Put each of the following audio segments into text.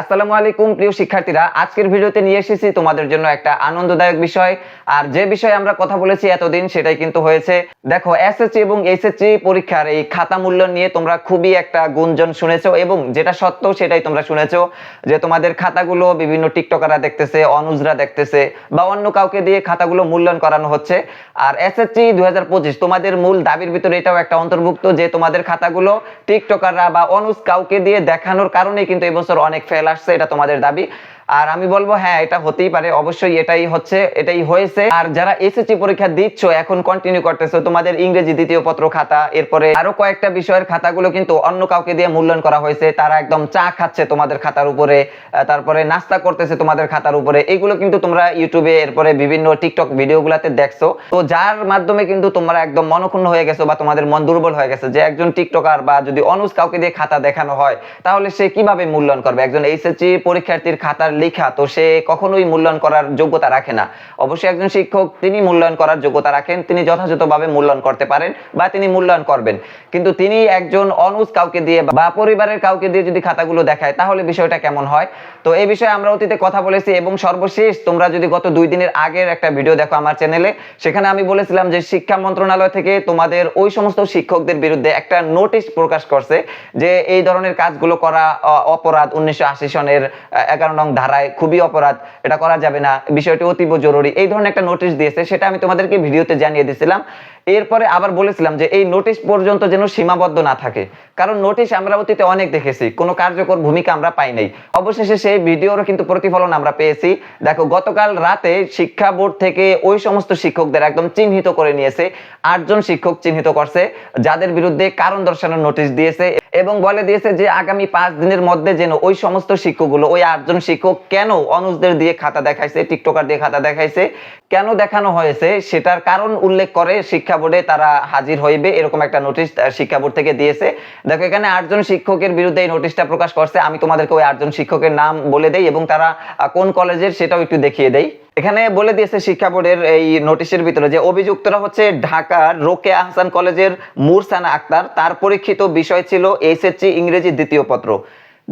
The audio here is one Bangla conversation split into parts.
আসসালামু আলাইকুম, প্রিয় শিক্ষার্থীরা। আজকের ভিডিওতে নিয়ে এসেছি তোমাদের জন্য একটা আনন্দদায়ক বিষয়। আর যে বিষয়ে আমরা কথা বলেছি এতদিন, সেটাই কিন্তু হয়েছে। দেখো এসএসসি এবং এইচএসসি পরীক্ষার এই খাতা মূল্য নিয়ে তোমরা খুবই একটা গুঞ্জন শুনেছো এবং যেটা সত্য, সেটাই তোমরা শুনেছো যে তোমাদের খাতাগুলো বিভিন্ন টিকটকাররা দেখতেছে, অনুজরা দেখতেছে বা অন্য কাউকে দিয়ে খাতাগুলো মূল্যায়ন করানো হচ্ছে। আর এসএসসি দুই হাজার পঁচিশ, তোমাদের মূল দাবির ভিতরে এটাও একটা অন্তর্ভুক্ত যে তোমাদের খাতাগুলো টিকটকাররা বা অনুজ কাউকে দিয়ে দেখানোর কারণে কিন্তু এবছর অনেক ফেল আসছে এটা তোমাদের দাবি। আর আমি বলব হ্যাঁ এটা হতেই পারে। অবশ্যই এটাই হচ্ছে, এটাই হয়েছে। আর যারা এসএসসি পরীক্ষা দিচ্ছ, এখন কন্টিনিউ করতেছো, তোমাদের ইংরেজি দ্বিতীয় পত্র খাতা, এরপরে আরও কয়েকটা বিষয়ের খাতাগুলো কিন্তু অন্য কাউকে দিয়ে মূল্যায়ন করা হয়েছে। তারা একদম চা খাচ্ছে তোমাদের খাতার উপরে তারপরে নাস্তা করতেছে তোমাদের খাতার উপরে। এগুলো কিন্তু তোমরা ইউটিউবে এরপরে বিভিন্ন টিকটক ভিডিও ভিডিওগুলোতে দেখছ। তো যার মাধ্যমে কিন্তু তোমরা একদম মনক্ষুণ্ণ হয়ে গেছো বা তোমাদের মন দুর্বল হয়ে গেছে যে একজন টিকটকার বা যদি অনুজ কাউকে দিয়ে খাতা দেখানো হয়, তাহলে সে কীভাবে মূল্যায়ন করবে? একজন এইচএসসি পরীক্ষার্থীর খাতার লেখা, তো সে কখনোই মূল্যায়ন করার যোগ্যতা রাখে না। অবশ্যই একজন শিক্ষক, তিনি মূল্যায়ন করার যোগ্যতা রাখেন, তিনি যথাযথভাবে মূল্যায়ন করতে পারেন বা তিনি মূল্যায়ন করবেন। কিন্তু তিনি একজন অনুজ কাউকে দিয়ে বা পরিবারের কাউকে দিয়ে যদি খাতাগুলো দেখায়, তাহলে বিষয়টা কেমন হয়? তো এই বিষয়ে আমরা অতীতে কথা বলেছি এবং সর্বশেষ তোমরা যদি গত দুই দিনের আগের একটা ভিডিও দেখো আমার চ্যানেলে, সেখানে আমি বলেছিলাম যে শিক্ষা মন্ত্রণালয় থেকে তোমাদের ওই সমস্ত শিক্ষকদের বিরুদ্ধে একটা নোটিশ প্রকাশ করছে যে এই ধরনের কাজগুলো করা অপরাধ উনিশশো আশি সনের, এগারো নং ধারায় খুবই অপরাধ, এটা করা যাবে না, বিষয়টি অতীব জরুরি। এই ধরনের একটা নোটিশ দিয়েছে, সেটা আমি তোমাদেরকে ভিডিওতে জানিয়ে দিয়েছিলাম এরপরে আবার বলেছিলাম যে এই নোটিশ পর্যন্ত যেন সীমাবদ্ধ না থাকে। কারণ নোটিশ আমরা অতীতে অনেক দেখেছি, কোনো কার্যকর ভূমিকা আমরা পাই নাই। অবশেষে সেই ভিডিওরও কিন্তু প্রতিফলন আমরা পেয়েছি। দেখো, গতকাল রাতে শিক্ষা বোর্ড থেকে ওই সমস্ত শিক্ষকদের একদম চিহ্নিত করে নিয়েছে, আটজন শিক্ষক চিহ্নিত করছে, যাদের বিরুদ্ধে কারণ দর্শানোর নোটিশ দিয়েছে এবং বলে দিয়েছে যে আগামী পাঁচ দিনের মধ্যে যেন ওই সমস্ত শিক্ষকগুলো, ওই আটজন শিক্ষক কেন অনুজদের দিয়ে খাতা দেখাইছে, টিকটকার দিয়ে খাতা দেখাইছে, কেন দেখানো হয়েছে সেটার কারণ উল্লেখ করে শিক্ষা বোর্ডে তারা হাজির হইবে, এরকম একটা নোটিশ শিক্ষা বোর্ড থেকে দিয়েছে। দেখো, এখানে আটজন শিক্ষকের বিরুদ্ধে এই নোটিশটা প্রকাশ করছে। আমি তোমাদেরকে ওই আটজন শিক্ষকের নাম বলে দেই এবং তারা কোন কলেজের সেটাও একটু দেখিয়ে দেই। এখানে বলে দিয়েছে শিক্ষা বোর্ডের এই নোটিশের ভিতরে যে অভিযুক্তরা হচ্ছে ঢাকার রোকে আহসান কলেজের মুরসানা আক্তার। তার পরীক্ষিত বিষয় ছিল এসএসসি ইংরেজি দ্বিতীয় পত্র।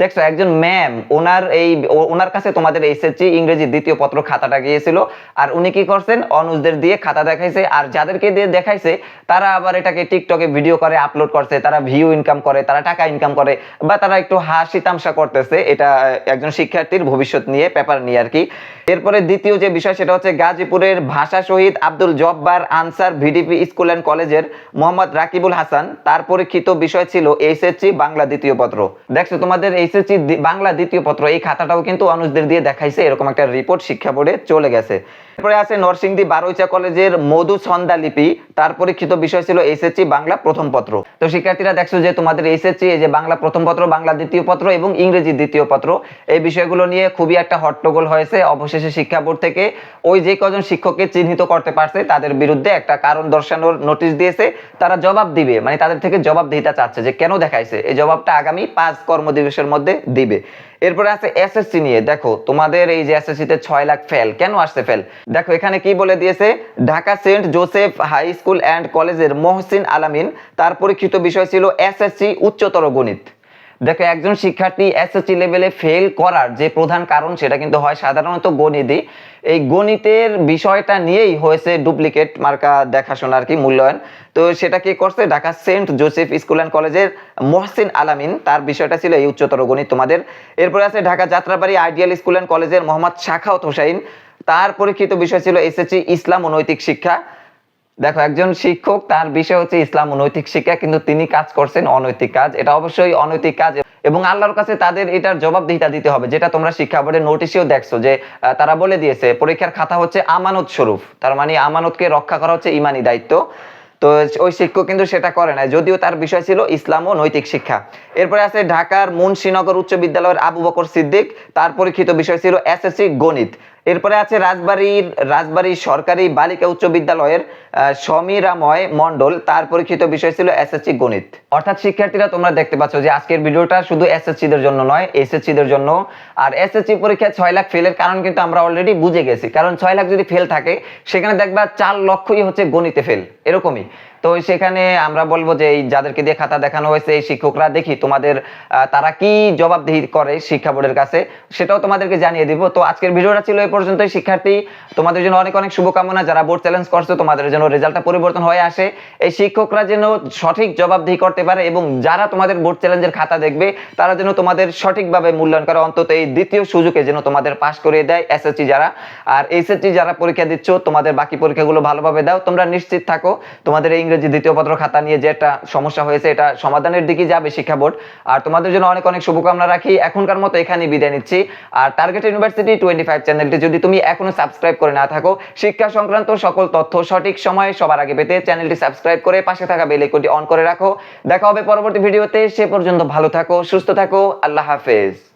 দেখছ, একজন ম্যাম ওনার এই ওনার কাছে তোমাদের এসএসসি ইংরেজি দ্বিতীয় পত্র খাতাটা গিয়েছিল। আর উনি কি করছেন, অনুজদের দিয়ে খাতা দেখাইছে। আর যাদেরকে দিয়ে দেখাইছে, তারা আবার এটাকে টিকটকে ভিডিও করে আপলোড করছে। তারা ভিউ ইনকাম করে, তারা টাকা ইনকাম করে, বা তারা একটু হাসি তামসা করতেছে। এটা একজন শিক্ষার্থীর ভবিষ্যৎ নিয়ে পেপার নিয়ে আর কি। এরপরে দ্বিতীয় যে বিষয়, সেটা হচ্ছে গাজীপুরের Bhasha Shahid Abdul Jabbar Ansar VDP school and কলেজের মোহাম্মদ রাকিবুল হাসান। তার পরীক্ষিত বিষয় ছিল এইচএসসি বাংলা দ্বিতীয় পত্র। দেখছ, তোমাদের এইচএসসি বাংলা দ্বিতীয় পত্র, এই খাতাটাও কিন্তু অনুজদের দিয়ে দেখাইছে, এরকম একটা রিপোর্ট শিক্ষা বোর্ডে চলে গেছে। এরপরে আছে নরসিংদী বারৈচা কলেজের মধু ছন্দা লিপি, তার পরীক্ষিত বিষয় ছিল এইচএসসি বাংলা প্রথম পত্র। তো শিক্ষার্থীরা দেখছ যে তোমাদের এইচএসসি, এই যে বাংলা প্রথম পত্র, বাংলা দ্বিতীয় পত্র এবং ইংরেজি দ্বিতীয় পত্র, এই বিষয়গুলো নিয়ে খুবই একটা হট্টগোল হয়েছে অবশেষে শিক্ষা বোর্ড থেকে। ওই যে কজন শিক্ষককে চিহ্নিত করতে পারছে, তাদের বিরুদ্ধে একটা কারণ দর্শানোর নোটিশ দিয়েছে, তারা জবাব দিবে মানে তাদের থেকে জবাব দিতে চাচ্ছে যে কেন দেখাইছে। এই জবাবটা আগামী পাঁচ কর্মদিবসের মধ্যে দিবে। এরপরে আছে এসএসসি নিয়ে। দেখো, তোমাদের এই যে এসএসসি তে ছয় লাখ ফেল কেন আসছে ফেল দেখো, এখানে কি বলে দিয়েছে? Dhaka Saint Joseph high school and কলেজের মহসিন আলামিন, তার পরীক্ষিত বিষয় ছিল এসএসসি উচ্চতর গণিত। দেখো, একজন শিক্ষার্থী এসএসসি লেভেলে ফেল করার যে প্রধান কারণ সেটা কিন্তু হয় সাধারণত গণিতই। এই গণিতের বিষয়টা নিয়েই হয়েছে ডুপ্লিকেট মার্কা দেখাশোনা আর কি মূল্যায়ন। তো সেটা কি করছে? Dhaka Saint Joseph school and কলেজের মহসিন আলামিন। তার বিষয়টা ছিল এই উচ্চতর গণিত তোমাদের। এরপরে আছে Dhaka Jatrabari ideal school and কলেজের মোহাম্মদ শাখাওত হোসাইন। তার পরীক্ষিত বিষয় ছিল এসএসসি ইসলাম ও নৈতিক শিক্ষা। দেখো, একজন শিক্ষক, তার বিষয় হচ্ছে ইসলাম ও নৈতিক শিক্ষা, কিন্তু তিনি কাজ করছেন অনৈতিক কাজ। এটা অবশ্যই অনৈতিক কাজ এবং আল্লাহর কাছে তাদের এটার জবাবদিহিতা দিতে হবে, যেটা তোমরা শিক্ষা বোর্ডের নোটিশেও দেখছ যে তারা বলে দিয়েছে, পরীক্ষার খাতা হচ্ছে আমানত স্বরূপ। তার মানে আমানতকে রক্ষা করা হচ্ছে ইমানি দায়িত্ব। তো ওই শিক্ষক কিন্তু সেটা করে না যদিও তার বিষয় ছিল ইসলাম ও নৈতিক শিক্ষা। এরপরে আছে ঢাকার মুন্সিনগর উচ্চ বিদ্যালয়ের আবু বকর সিদ্দিক, তার পরীক্ষিত বিষয় ছিল এসএসসি গণিত। এরপরে আছে রাজবাড়ির রাজবাড়ির সরকারি বালিকা উচ্চ বিদ্যালয়ের সমীরাময় মণ্ডল। তার পরীক্ষিত বিষয় ছিল এসএসসি গণিত। অর্থাৎ শিক্ষার্থীরা তোমরা দেখতে পাচ্ছ যে আজকের ভিডিওটা শুধু এসএসসি দের জন্য নয় এসএসসি দের জন্য। আর এসএসসি পরীক্ষায় ছয় লাখ ফেলের কারণ কিন্তু আমরা অলরেডি বুঝে গেছি। কারণ ছয় লাখ যদি ফেল থাকে, সেখানে দেখবা চার লক্ষই হচ্ছে গণিতে ফেল, এরকমই। তো সেখানে আমরা বলব যে এই যাদেরকে দিয়ে খাতা দেখানো হয়েছে, এই শিক্ষকরা, দেখি তোমাদের তারা কি জবাবদিহি করে শিক্ষা বোর্ডের কাছে, সেটাও তোমাদেরকে জানিয়ে দিব। তো আজকের ভিডিওটা ছিল এই পর্যন্তই, শিক্ষার্থী, তোমাদের জন্য অনেক অনেক শুভকামনা। যারা বোর্ড চ্যালেঞ্জ করছ, তোমাদের জন্য রেজাল্টটা পরিবর্তন হয়ে আসে। এই শিক্ষকরা যেন সঠিক জবাবদিহি করতে পারে এবং যারা তোমাদের বোর্ড চ্যালেঞ্জের খাতা দেখবে, তারা যেন তোমাদের সঠিকভাবে মূল্যায়ন করে। অন্তত এই দ্বিতীয় সুযোগে যেন তোমাদের পাশ করিয়ে দেয় এসএসসি যারা। আর এইচএসসি যারা পরীক্ষা দিচ্ছ, তোমাদের বাকি পরীক্ষাগুলো ভালোভাবে দাও। তোমরা নিশ্চিত থাকো, তোমাদের এই ইংরেজি দ্বিতীয় পত্র খাতা নিয়ে যে একটা সমস্যা হয়েছে, এটা সমাধানের দিকে যাবে শিক্ষা বোর্ড। আর তোমাদের জন্য অনেক অনেক শুভকামনা রাখি। এখনকার মতো এখানেই বিদায় নিচ্ছি। আর টার্গেট ইউনিভার্সিটি টোয়েন্টি ফাইভ চ্যানেলটি যদি তুমি এখনও সাবস্ক্রাইব করে না থাকো, শিক্ষা সংক্রান্ত সকল তথ্য সঠিক সময়ে সবার আগে পেতে চ্যানেলটি সাবস্ক্রাইব করে পাশে থাকা বেল আইকনটি অন করে রাখো। দেখা হবে পরবর্তী ভিডিওতে সে পর্যন্ত ভালো থাকো, সুস্থ থাকো। আল্লাহ হাফেজ।